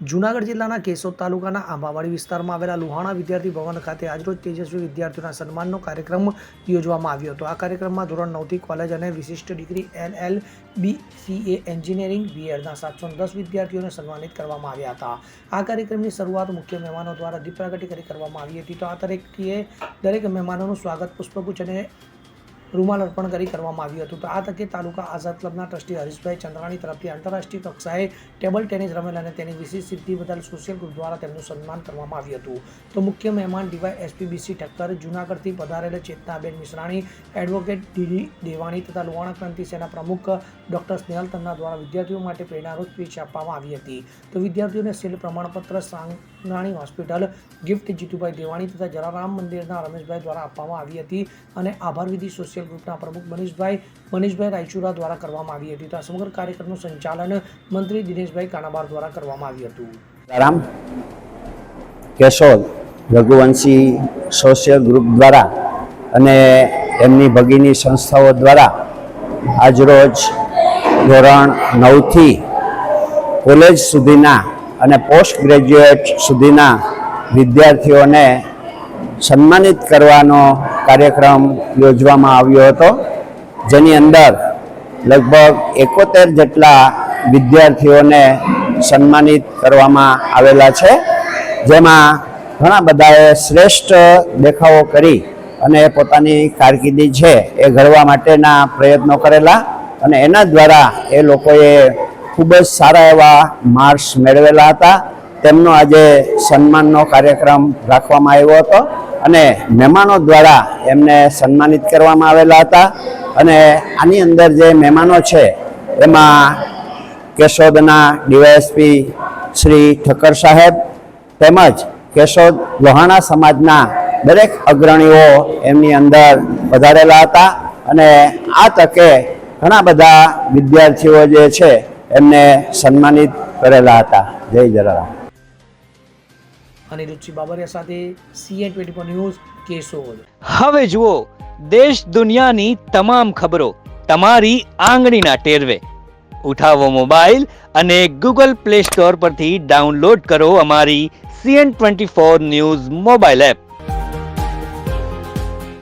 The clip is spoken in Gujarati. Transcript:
જૂનાગઢ જિલ્લાના કેશોદ તાલુકાના આંબાવાડી વિસ્તારમાં આવેલા લુહાણા વિદ્યાર્થી ભવન ખાતે આજરોજ તેજસ્વી વિદ્યાર્થીઓના સન્માનનો કાર્યક્રમ યોજવામાં આવ્યો હતો. આ કાર્યક્રમમાં ધોરણ નવથી કોલેજ અને વિશિષ્ટ degree L L B C A engineering બીએડના સાતસો દસ વિદ્યાર્થીઓને સન્માનિત કરવામાં આવ્યા હતા. આ કાર્યક્રમની શરૂઆત મુખ્ય મહેમાનો દ્વારા દીપ પ્રગટી કરી કરવામાં આવી હતી. તો આ તરીકે દરેક મહેમાનોનું સ્વાગત, પુષ્પગુચ્છ અને રૂમાલ અર્પણ કરી કરવામાં આવ્યું હતું. તો આ તકે તાલુકા આઝાદ ક્લબના ટ્રસ્ટી હરીશભાઈ ચંદ્રાણી તરફથી આંતરરાષ્ટ્રીય કક્ષાએ ટેબલ ટેનિસ રમેલ અને તેની વિશેષ સિદ્ધિ બદલ સોશિયલ ગ્રુપ દ્વારા તેમનું સન્માન કરવામાં આવ્યું હતું. તો મુખ્ય મહેમાન ડીવાય એસપીબીસી ઠક્કર, જૂનાગઢથી પધારેલા ચેતનાબેન મિશ્રાણી, એડવોકેટ ડીડી દેવાણી તથા લુહાણા ક્રાંતિ સેના પ્રમુખ ડોક્ટર સ્નેહલ તન્ના દ્વારા વિદ્યાર્થીઓ માટે પ્રેરણારૂપ સ્પીચ આપવામાં આવી હતી. તો વિદ્યાર્થીઓને શીલ પ્રમાણપત્ર સાંગરાણી હોસ્પિટલ ગિફ્ટ જીતુભાઈ દેવાણી તથા જલારામ મંદિરના રમેશભાઈ દ્વારા આપવામાં આવી હતી અને આભાર વિધિ સોશિયલ ગ્રુપના પ્રમુખ મનીષભાઈ મનીષભાઈ રાયચુરા દ્વારા કરવામાં આવી હતી. તો આ સમગ્ર કાર્યક્રમનું સંચાલન મંત્રી દિનેશભાઈ કાનાબાર દ્વારા કરવામાં આવ્યું હતું. રામ કેશોદ રઘુવંશી સોશિયલ ગ્રુપ દ્વારા અને એમની ભગીની સંસ્થાઓ દ્વારા આજરોજ ધોરણ નવથી કોલેજ સુધીના અને પોસ્ટ ગ્રેજ્યુએટ સુધીના વિદ્યાર્થીઓને સન્માનિત કરવાનો કાર્યક્રમ યોજવામાં આવ્યો હતો, જેની અંદર લગભગ એકોતેર જેટલા વિદ્યાર્થીઓને સન્માનિત કરવામાં આવેલા છે. જેમાં ઘણા બધાએ શ્રેષ્ઠ દેખાવો કરી અને પોતાની કારકિર્દી છે એ ઘડવા માટેના પ્રયત્નો કરેલા અને એના દ્વારા એ લોકોએ ખૂબ જ સારા એવા માર્ક્સ મેળવેલા હતા. તેમનો આજે સન્માનનો કાર્યક્રમ રાખવામાં આવ્યો હતો અને મહેમાનો દ્વારા એમને સન્માનિત કરવામાં આવેલા હતા. અને આની અંદર જે મહેમાનો છે, એમાં કેશોદના ડીવાયએસપી શ્રી ઠક્કર સાહેબ તેમજ કેશોદ લોહાણા સમાજના દરેક અગ્રણીઓ એમની અંદર વધારેલા હતા. અને આ તકે ઘણા બધા વિદ્યાર્થીઓ જે છે એમને સન્માનિત કરેલા હતા. જય જલારામ. અનિરુચિ બાબરિયા સાથે CN twenty four news Keshod હવે જુઓ દેશ દુનિયાની તમામ ખબરો તમારી આંગળીના ટેરવે. ઉઠાવો મોબાઈલ અને ગૂગલ પ્લે સ્ટોર પરથી ડાઉનલોડ કરો અમારી CN twenty four news mobile app.